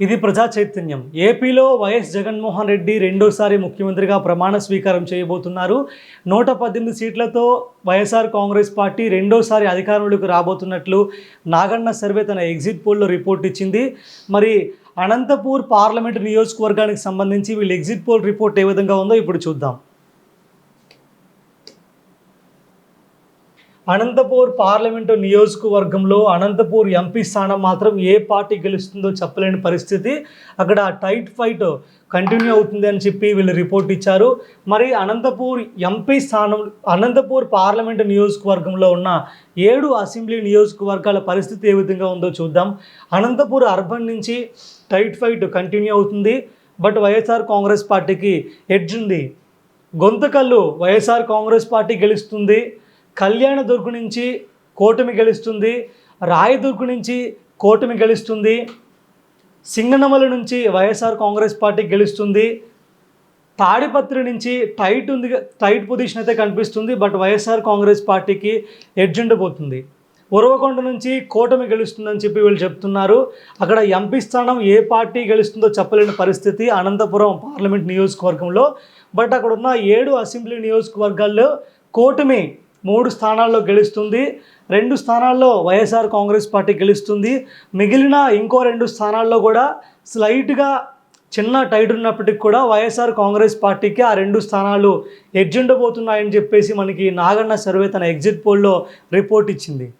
ఇది ప్రజా చైతన్యం. ఏపీలో వైఎస్ జగన్మోహన్ రెడ్డి రెండోసారి ముఖ్యమంత్రిగా ప్రమాణ స్వీకారం చేయబోతున్నారు. నూట పద్దెనిమిది సీట్లతో వైఎస్ఆర్ కాంగ్రెస్ పార్టీ రెండోసారి అధికారంలోకి రాబోతున్నట్లు నాగన్న సర్వే తన ఎగ్జిట్ పోల్లో రిపోర్ట్ ఇచ్చింది. మరి అనంతపూర్ పార్లమెంటు నియోజకవర్గానికి సంబంధించి వీళ్ళు ఎగ్జిట్ పోల్ రిపోర్ట్ ఏ విధంగా ఉందో ఇప్పుడు చూద్దాం. అనంతపూర్ పార్లమెంటు నియోజకవర్గంలో అనంతపూర్ ఎంపీ స్థానం మాత్రం ఏ పార్టీ గెలుస్తుందో చెప్పలేని పరిస్థితి. అక్కడ టైట్ ఫైట్ కంటిన్యూ అవుతుంది అని చెప్పి వీళ్ళు రిపోర్ట్ ఇచ్చారు. మరి అనంతపూర్ ఎంపీ స్థానం అనంతపూర్ పార్లమెంటు నియోజకవర్గంలో ఉన్న ఏడు అసెంబ్లీ నియోజకవర్గాల పరిస్థితి ఏ విధంగా ఉందో చూద్దాం. అనంతపూర్ అర్బన్ నుంచి టైట్ ఫైట్ కంటిన్యూ అవుతుంది. బట్ వైఎస్ఆర్ కాంగ్రెస్ పార్టీకి ఎడ్జ్ ఉంది. గొంతకల్లు వైఎస్ఆర్ కాంగ్రెస్ పార్టీ గెలుస్తుంది. కళ్యాణదుర్గు నుంచి కూటమి గెలుస్తుంది రాయదుర్గు నుంచి కూటమి గెలుస్తుంది సింగనమల నుంచి వైఎస్ఆర్ కాంగ్రెస్ పార్టీ గెలుస్తుంది తాడిపత్రి నుంచి టైట్ ఉంది టైట్ పొజిషన్ అయితే కనిపిస్తుంది బట్ వైఎస్ఆర్ కాంగ్రెస్ పార్టీకి ఎడ్జ్ ఉండిపోతుంది ఉరవకొండ నుంచి కూటమి గెలుస్తుందని చెప్పి వీళ్ళు చెప్తున్నారు. అక్కడ ఎంపీ స్థానం ఏ పార్టీ గెలుస్తుందో చెప్పలేని పరిస్థితి అనంతపురం పార్లమెంట్ నియోజకవర్గంలో. బట్ అక్కడ ఉన్న ఏడు అసెంబ్లీ నియోజకవర్గాల్లో కూటమి మూడు స్థానాల్లో గెలుస్తుంది. రెండు స్థానాల్లో వైఎస్ఆర్ కాంగ్రెస్ పార్టీ గెలుస్తుంది. మిగిలిన ఇంకో రెండు స్థానాల్లో కూడా స్లైట్గా చిన్న టైట్ ఉన్నప్పటికి కూడా వైఎస్ఆర్ కాంగ్రెస్ పార్టీకి ఆ రెండు స్థానాలు ఎడ్జ్ ఉండబోతున్నాయని చెప్పేసి మనకి నాగన్న సర్వే తన ఎగ్జిట్ పోల్లో రిపోర్ట్ ఇచ్చింది.